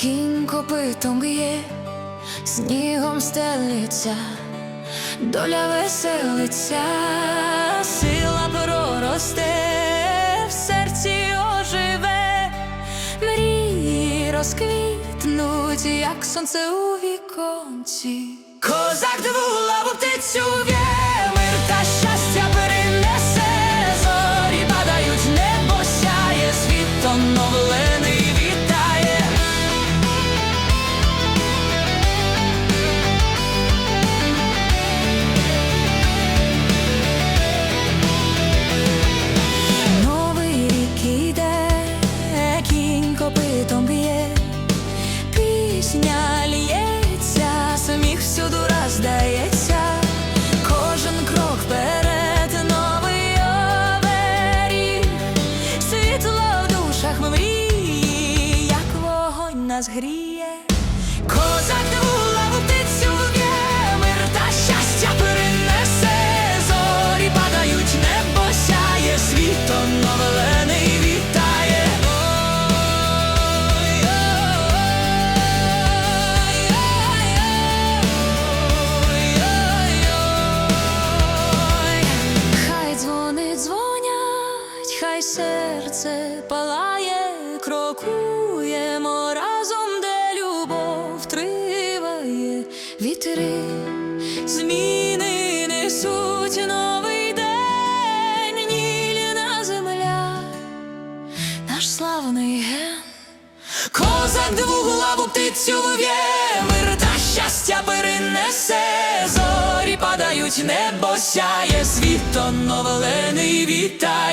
Кінь копитом б'є, снігом стелиться, доля веселиться, сила проросте, в серці оживе, мрії розквітнуть, як сонце у віконці. Козак нас гріє. Козак лаву птицю в'є, мир та щастя перенесе, зорі падають, небо сяє, світ оновлений вітає. Хай дзвони дзвонять, хай серце палає, крокуємо славний ген. Козак двуглаву птицю в'є, мир та щастя перенесе, зорі падають, небо сяє, світо новелений вітає.